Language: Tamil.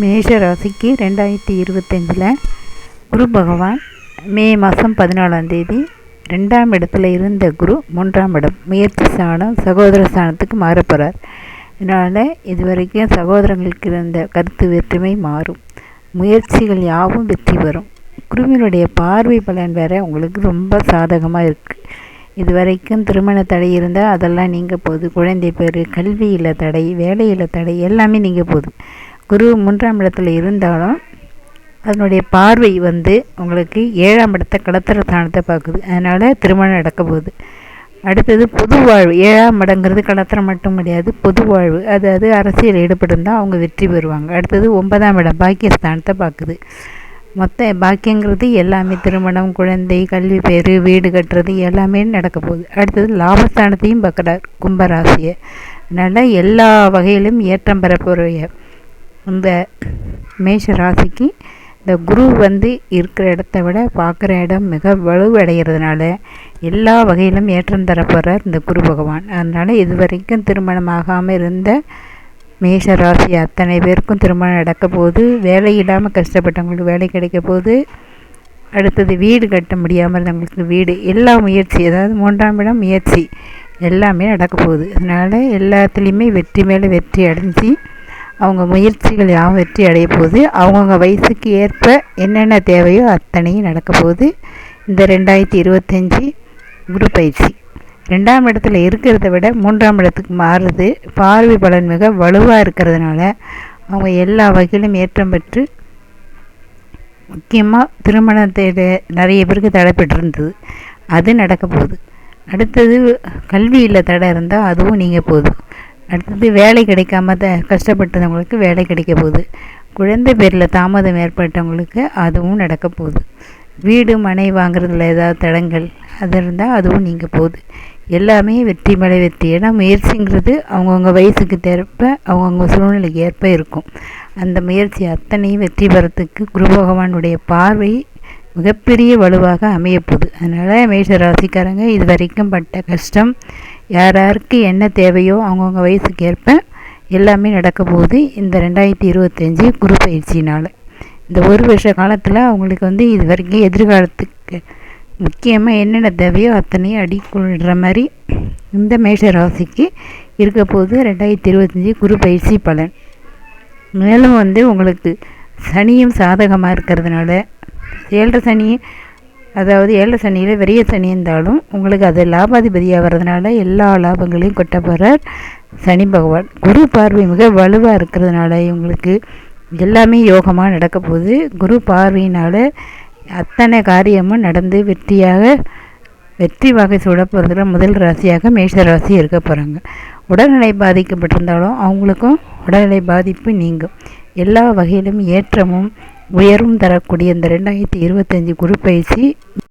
மேஷ ராசிக்கு ரெண்டாயிரத்தி இருபத்தஞ்சில் குரு பகவான் மே மாதம் பதினாலாம் தேதி ரெண்டாம் இடத்துல இருந்த குரு மூன்றாம் இடம். முயற்சி ஸ்தானம் சகோதர ஸ்தானத்துக்கு மாறப்போகிறார் இதனால் இது வரைக்கும் சகோதரங்களுக்கு இருந்த கருத்து வேற்றுமை மாறும். முயற்சிகள் யாவும் வெற்றி பெறும். குருவினுடைய பார்வை பலன் வேறு உங்களுக்கு ரொம்ப சாதகமாக இருக்குது இது வரைக்கும் திருமண தடை இருந்தால் அதெல்லாம் நீங்கள் போகுது குழந்தை பேர் கல்வியில் தடை வேலையில் தடை எல்லாமே நீங்கள் போகுது குரு மூன்றாம் இடத்துல இருந்தாலும் அதனுடைய பார்வை வந்து உங்களுக்கு ஏழாம் இடத்தை கடத்திர ஸ்தானத்தை பார்க்குது. அதனால் திருமணம் நடக்க போகுது. அடுத்தது பொது வாழ்வு. ஏழாம் இடங்கிறது கடத்திரம் மட்டும் கிடையாது பொது வாழ்வு. அதாவது அரசியல் ஈடுபட்டிருந்தால் அவங்க வெற்றி பெறுவாங்க. அடுத்தது ஒன்பதாம் இடம் பாக்கியஸ்தானத்தை பார்க்குது. மொத்த பாக்கியங்கிறது எல்லாமே திருமணம் குழந்தை கல்வி பேர் வீடு கட்டுறது எல்லாமே நடக்க போகுது. அடுத்தது லாபஸ்தானத்தையும் பார்க்குறார் கும்பராசியை. அதனால் எல்லா வகையிலும் ஏற்றம் பெற போகிற இந்த மேஷ ராசிக்கு இந்த குரு வந்து இருக்கிற இடத்த விட பார்க்குற இடம் மிக வலுவடைகிறதுனால எல்லா வகையிலும் ஏற்றம் தரப்போகிறார் இந்த குரு பகவான். அதனால் இது வரைக்கும் திருமணம் ஆகாமல் இருந்த மேஷ ராசி அத்தனை பேருக்கும் திருமணம் நடக்க போகுது. வேலை இல்லாமல் கஷ்டப்பட்டவங்களுக்கு வேலை கிடைக்க போது அடுத்தது வீடு கட்ட முடியாமல் இருந்தவங்களுக்கு வீடு எல்லா முயற்சி அதாவது மூன்றாம் இடம் முயற்சி எல்லாமே நடக்க போகுது. அதனால் எல்லாத்துலேயுமே வெற்றி மேலே வெற்றி அடைஞ்சு அவங்க முயற்சிகள் யாவும் வெற்றி அடைய போகுது. அவங்கவுங்க வயசுக்கு ஏற்ப என்னென்ன தேவையோ அத்தனையும் நடக்க போகுது. இந்த ரெண்டாயிரத்தி இருபத்தஞ்சி குரு பயிற்சி. ரெண்டாம் இடத்துல இருக்கிறத விட மூன்றாம் இடத்துக்கு மாறுது. பார்வை பலன் மிக வலுவாக இருக்கிறதுனால அவங்க எல்லா வகையிலும் ஏற்றம் பெற்று முக்கியமாக திருமணத்தில் நிறைய பேருக்கு தடைப்பட்டிருந்தது. அது நடக்க போகுது. அடுத்தது கல்வியில் தடை இருந்தால் அதுவும் நீங்கள் போதும் அடுத்தது வேலை கிடைக்காம த கஷ்டப்பட்டவங்களுக்கு வேலை கிடைக்க போகுது. குழந்தை பேரில் தாமதம் ஏற்பட்டவங்களுக்கு அதுவும் நடக்க போகுது. வீடு மனை வாங்குறதுல ஏதாவது தடங்கள் அது இருந்தால் அதுவும் நீங்கள் போகுது. எல்லாமே வெற்றி மேலே வெற்றி. ஏன்னா முயற்சிங்கிறது அவங்கவுங்க வயசுக்கு தேர்ப்ப அவங்கவுங்க சூழ்நிலைக்கு ஏற்ப இருக்கும். அந்த முயற்சி அத்தனையும் வெற்றி பெறத்துக்கு குரு பகவானுடைய பார்வை மிகப்பெரிய வலுவாக அமையப்போகுது அதனால் மேஷ ராசிக்காரங்க இது வரைக்கும் பட்ட கஷ்டம் யார் யாருக்கு என்ன தேவையோ அவங்கவுங்க வயசுக்கு ஏற்ப எல்லாமே நடக்க போகுது இந்த ரெண்டாயிரத்தி இருபத்தஞ்சி குரு பயிற்சினால் இந்த ஒரு வருஷ காலத்தில் அவங்களுக்கு வந்து இது வரைக்கும் எதிர்காலத்துக்கு முக்கியமாக என்னென்ன தேவையோ அத்தனையும் அடிக்கொள்கிற மாதிரி இந்த மேஷ ராசிக்கு இருக்க போது ரெண்டாயிரத்தி இருபத்தஞ்சி குரு பயிற்சி பலன். மேலும் வந்து உங்களுக்கு சனியும் சாதகமாக இருக்கிறதுனால ஏழரை சனி அதாவது ஏழை சனியில் வெறிய சனி இருந்தாலும் உங்களுக்கு அது லாபாதிபதியாக வர்றதுனால எல்லா லாபங்களையும் கொட்ட போகிறார் சனி பகவான் குரு பார்வை மிக வலுவாக இருக்கிறதுனால இவங்களுக்கு எல்லாமே யோகமாக நடக்க போகுது. குரு பார்வையினால் அத்தனை காரியமும் நடந்து வெற்றியாக வெற்றி வகை சூட முதல் ராசியாக மேஷ ராசி இருக்க போகிறாங்க உடல்நிலை பாதிக்கப்பட்டிருந்தாலும் அவங்களுக்கும் உடல்நிலை பாதிப்பு நீங்கும். எல்லா வகையிலும் ஏற்றமும் உயர்வும் தரக்கூடிய இந்த ரெண்டாயிரத்தி இருபத்தஞ்சி குரு பயிற்சி